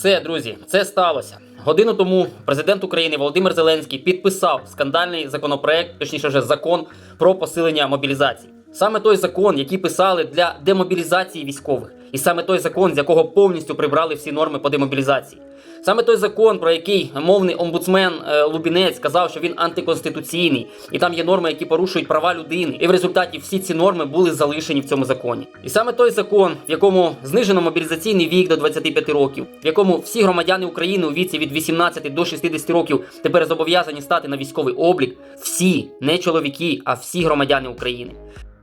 Все, друзі, це сталося. Годину тому президент України Володимир Зеленський підписав скандальний законопроект, точніше вже закон про посилення мобілізації. Саме той закон, який писали для демобілізації військових, і саме той закон, з якого повністю прибрали всі норми по демобілізації. Саме той закон, про який мовний омбудсмен е, Лубінець сказав, що він антиконституційний, і там є норми, які порушують права людини. І в результаті всі ці норми були залишені в цьому законі. І саме той закон, в якому знижено мобілізаційний вік до 25 років, в якому всі громадяни України у віці від 18 до 60 років тепер зобов'язані стати на військовий облік. Всі, не чоловіки, а всі громадяни України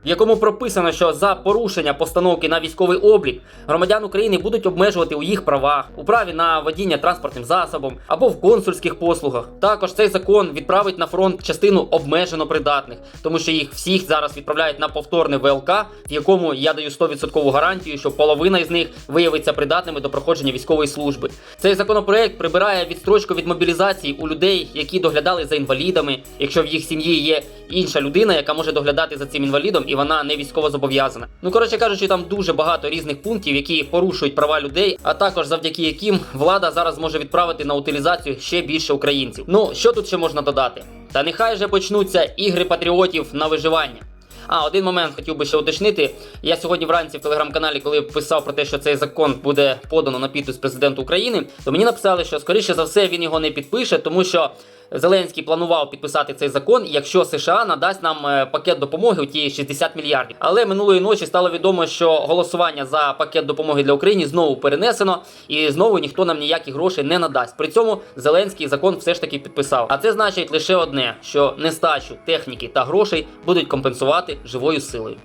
в якому прописано, що за порушення постановки на військовий облік громадян України будуть обмежувати у їх правах, у праві на водіння транспортним засобом або в консульських послугах. Також цей закон відправить на фронт частину обмежено придатних, тому що їх всіх зараз відправляють на повторне ВЛК, в якому я даю 100% гарантію, що половина із них виявиться придатними до проходження військової служби. Цей законопроект прибирає відстрочку від мобілізації у людей, які доглядали за інвалідами, якщо в їх сім'ї є інша людина, яка може доглядати за цим інвалідом, і вона не військово зобов'язана. Ну коротше кажучи, там дуже багато різних пунктів, які порушують права людей, а також завдяки яким влада зараз може відправити на утилізацію ще більше українців. Ну що тут ще можна додати? Та нехай же почнуться ігри патріотів на виживання. А, один момент хотів би ще уточнити. Я сьогодні вранці в телеграм-каналі, коли писав про те, що цей закон буде подано на підпис президенту України, то мені написали, що скоріше за все він його не підпише, тому що Зеленський планував підписати цей закон, якщо США надасть нам е, пакет допомоги у ті 60 мільярдів. Але минулої ночі стало відомо, що голосування за пакет допомоги для України знову перенесено, і знову ніхто нам ніяких грошей не надасть. При цьому Зеленський закон все ж таки підписав. А це значить лише одне: що нестачу техніки та грошей будуть компенсувати живою силою.